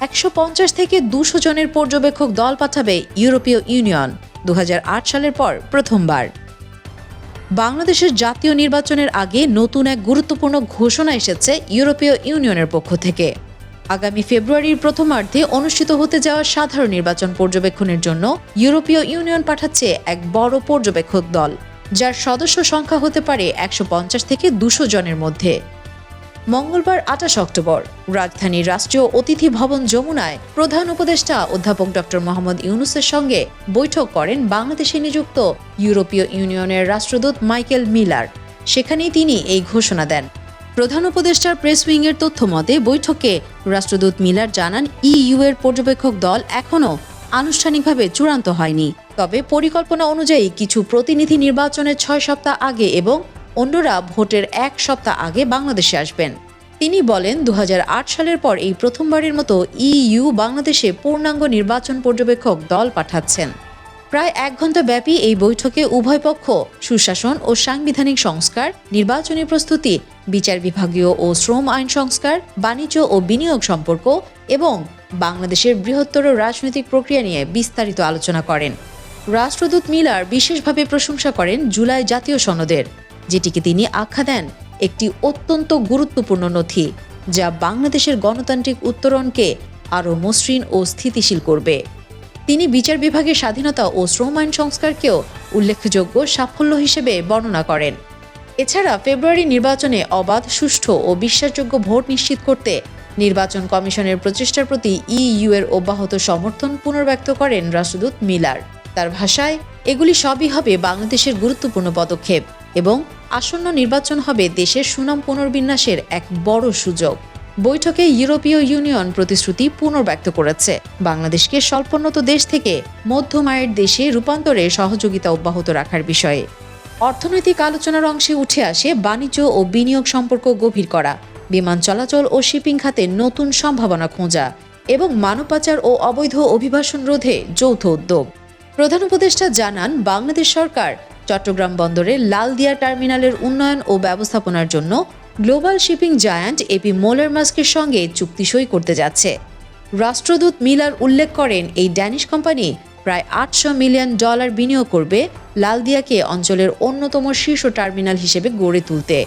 একশো পঞ্চাশ থেকে দুশো জনের পর্যবেক্ষক দল পাঠাবে ইউরোপীয় ইউনিয়ন দু হাজার আট সালের পর প্রথমবার। বাংলাদেশের জাতীয় নির্বাচনের আগে নতুন এক গুরুত্বপূর্ণ ঘোষণা এসেছে ইউরোপীয় ইউনিয়নের পক্ষ থেকে। আগামী ফেব্রুয়ারির প্রথমার্ধে অনুষ্ঠিত হতে যাওয়া সাধারণ নির্বাচন পর্যবেক্ষণের জন্য ইউরোপীয় ইউনিয়ন পাঠাচ্ছে এক বড় পর্যবেক্ষক দল, যার সদস্য সংখ্যা হতে পারে একশো পঞ্চাশ থেকে দুশো জনের মধ্যে। মঙ্গলবার আঠাশ অক্টোবর। রাজধানীর রাষ্ট্রীয় অতিথি ভবন যমুনায় প্রধান উপদেষ্টা অধ্যাপক ডক্টর মোহাম্মদ ইউনুসের সঙ্গে বৈঠক করেন বাংলাদেশে নিযুক্ত ইউরোপীয় ইউনিয়নের রাষ্ট্রদূত মাইকেল মিলার। সেখানেই তিনি এই ঘোষণা দেন। প্রধান উপদেষ্টার প্রেস উইংয়ের তথ্য মতে, বৈঠকে রাষ্ট্রদূত মিলার জানান, ইইউ এর পর্যবেক্ষক দল এখনও আনুষ্ঠানিকভাবে চূড়ান্ত হয়নি। তবে পরিকল্পনা অনুযায়ী কিছু প্রতিনিধি নির্বাচনের ছয় সপ্তাহ আগে এবং অন্যরা ভোটের এক সপ্তাহ আগে বাংলাদেশে আসবেন। তিনি বলেন দু হাজার আট সালের পর এই প্রথমবারের মতো ইইউ বাংলাদেশে পূর্ণাঙ্গ নির্বাচন পর্যবেক্ষক দল পাঠাচ্ছেন। প্রায় এক ঘণ্টা ব্যাপী এই বৈঠকে উভয় পক্ষ, সুশাসন ও সাংবিধানিক সংস্কার, নির্বাচনী প্রস্তুতি, বিচার বিভাগীয় ও শ্রম আইন সংস্কার, বাণিজ্য ও বিনিয়োগ সম্পর্ক এবং বাংলাদেশের বৃহত্তর রাজনৈতিক প্রক্রিয়া নিয়ে বিস্তারিত আলোচনা করেন। রাষ্ট্রদূত মিলার বিশেষভাবে প্রশংসা করেন জুলাই জাতীয় সনদের। যেটিকে তিনি আখ্যা দেন একটি অত্যন্ত গুরুত্বপূর্ণ নথি, যা বাংলাদেশের গণতান্ত্রিক উত্তরণকে আরও মসৃণ ও স্থিতিশীল করবে। তিনি বিচার বিভাগের স্বাধীনতা ও শ্রম আইন সংস্কারকেও উল্লেখযোগ্য সাফল্য হিসেবে বর্ণনা করেন। এছাড়া ফেব্রুয়ারি নির্বাচনে অবাধ, সুষ্ঠু ও বিশ্বাসযোগ্য ভোট নিশ্চিত করতে নির্বাচন কমিশনের প্রচেষ্টার প্রতি ইইউ এর অব্যাহত সমর্থন পুনর্ব্যক্ত করেন রাষ্ট্রদূত মিলার। তার ভাষায়, এগুলি সবই হবে বাংলাদেশের গুরুত্বপূর্ণ পদক্ষেপ এবং আসন্ন নির্বাচন হবে দেশের সুনাম পুনর্বিন্যাসের এক বড় সুযোগ। বৈঠকে ইউরোপীয় ইউনিয়ন প্রতিশ্রুতি পুনর্ব্যক্ত করেছে। বাংলাদেশকে স্বল্পোন্নত দেশ থেকে মধ্যম আয়ের দেশে রূপান্তরে সহযোগিতা অব্যাহত রাখার বিষয়ে। অর্থনৈতিক আলোচনার অংশে উঠে আসে বাণিজ্য ও বিনিয়োগ সম্পর্ক গভীর করা, বিমান চলাচল ও শিপিং খাতে নতুন সম্ভাবনা খোঁজা এবং মানব পাচার ও অবৈধ অভিবাসন রোধে যৌথ উদ্যোগ। প্রধান উপদেষ্টা জানান, বাংলাদেশ সরকার চট্টগ্রাম বন্দরে লালদিয়া টার্মিনালের উন্নয়ন ও ব্যবস্থাপনার জন্য global shipping giant AP Moller মাস্কের সঙ্গে চুক্তি সই করতে যাচ্ছে। রাষ্ট্রদূত মিলার উল্লেখ করেন, এই ড্যানিশ কোম্পানি প্রায় আটশো মিলিয়ন ডলার বিনিয়োগ করবে লালদিয়াকে অঞ্চলের অন্যতম শীর্ষ টার্মিনাল হিসেবে গড়ে তুলতে।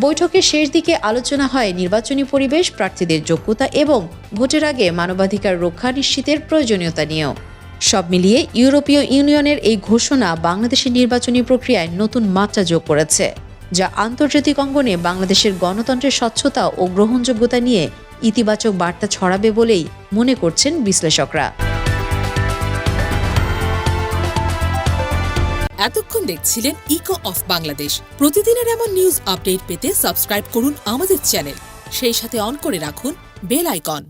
বৈঠকের শেষ দিকে আলোচনা হয় নির্বাচনী পরিবেশ, প্রার্থীদের যোগ্যতা এবং ভোটের আগে মানবাধিকার রক্ষা নিশ্চিতের প্রয়োজনীয়তা নিয়েও। সব মিলিয়ে ইউরোপীয় ইউনিয়নের এই ঘোষণা বাংলাদেশের নির্বাচনী প্রক্রিয়ায় নতুন মাত্রা যোগ করেছে, যা আন্তর্জাতিক অঙ্গনে বাংলাদেশের গণতন্ত্রের স্বচ্ছতা ও গ্রহণযোগ্যতা নিয়ে ইতিবাচক বার্তা ছড়াবে বলেই মনে করছেন বিশ্লেষকরা। এতক্ষণ দেখছিলেন ইকো অফ বাংলাদেশ প্রতিদিনের এমন নিউজ আপডেট পেতে সাবস্ক্রাইব করুন আমাদের চ্যানেল সেই সাথে অন করে রাখুন বেল আইকন